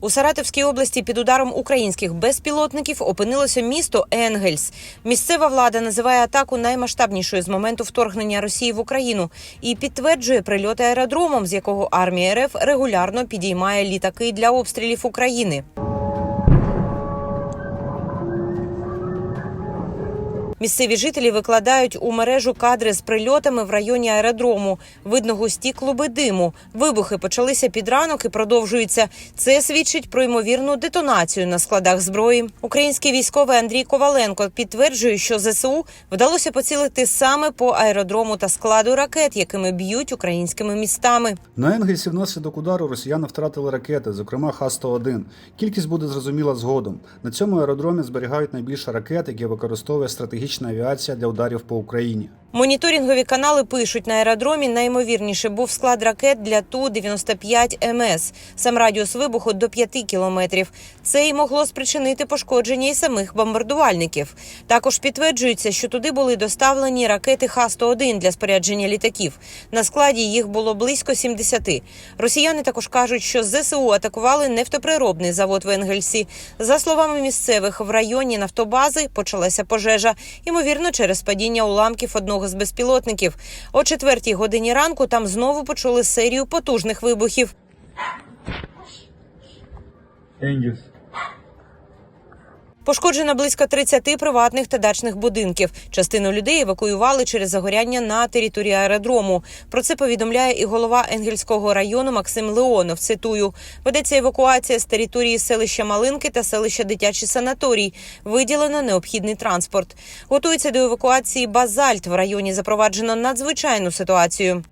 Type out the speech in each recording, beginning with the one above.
У Саратовській області під ударом українських безпілотників опинилося місто Енгельс. Місцева влада називає атаку наймасштабнішою з моменту вторгнення Росії в Україну і підтверджує прильоти аеродромом, з якого армія РФ регулярно підіймає літаки для обстрілів України. Місцеві жителі викладають у мережу кадри з прильотами в районі аеродрому. Видно густі клуби диму. Вибухи почалися під ранок і продовжуються. Це свідчить про ймовірну детонацію на складах зброї. Український військовий Андрій Коваленко підтверджує, що ЗСУ вдалося поцілити саме по аеродрому та складу ракет, якими б'ють українськими містами. На Енгельсі внаслідок удару росіяни втратили ракети, зокрема Х-101. Кількість буде зрозуміла згодом. На цьому аеродромі зберігають найбільше ракет, які використовує стратегічна авіація для ударів по Україні. Моніторингові канали пишуть на аеродромі. Наймовірніше був склад ракет для ту 95 МС. Сам радіус вибуху до 5 кілометрів. Це й могло спричинити пошкодження і самих бомбардувальників. Також підтверджується, що туди були доставлені ракети Х-101 для спорядження літаків. На складі їх було близько 70. Росіяни також кажуть, що ЗСУ атакували нефтоприробний завод в Енгельсі. За словами місцевих, в районі нафтобази почалася пожежа, ймовірно, через падіння уламків одного з безпілотників. О четвертій годині ранку там знову почули серію потужних вибухів. Енгельс. Пошкоджено близько 30 приватних та дачних будинків. Частину людей евакуювали через загоряння на території аеродрому. Про це повідомляє і голова Енгельського району Максим Леонов. Цитую: ведеться евакуація з території селища Малинки та селища Дитячий санаторій. Виділено необхідний транспорт. Готується до евакуації Базальт. В районі запроваджено надзвичайну ситуацію.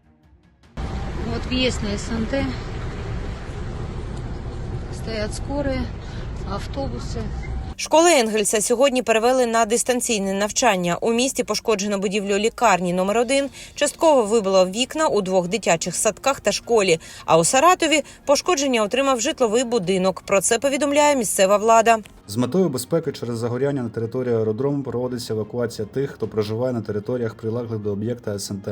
Вот въезд на СНТ. Стоят скорые, автобусы. Школи Енгельса сьогодні перевели на дистанційне навчання. У місті пошкоджено будівлю лікарні номер 1 частково вибило вікна у двох дитячих садках та школі. А у Саратові пошкодження отримав житловий будинок. Про це повідомляє місцева влада. З метою безпеки через загоряння на території аеродрому проводиться евакуація тих, хто проживає на територіях прилеглих до об'єкта СНТ.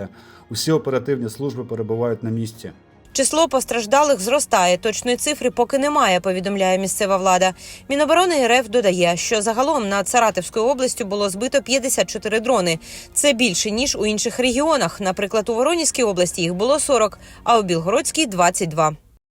Усі оперативні служби перебувають на місці. Число постраждалих зростає. Точної цифри поки немає. Повідомляє місцева влада. Міноборони РФ додає, що загалом над Саратовською областю було збито 54 дрони. Це більше ніж у інших регіонах. Наприклад, у Воронізькій області їх було 40, а у Білгородській 22.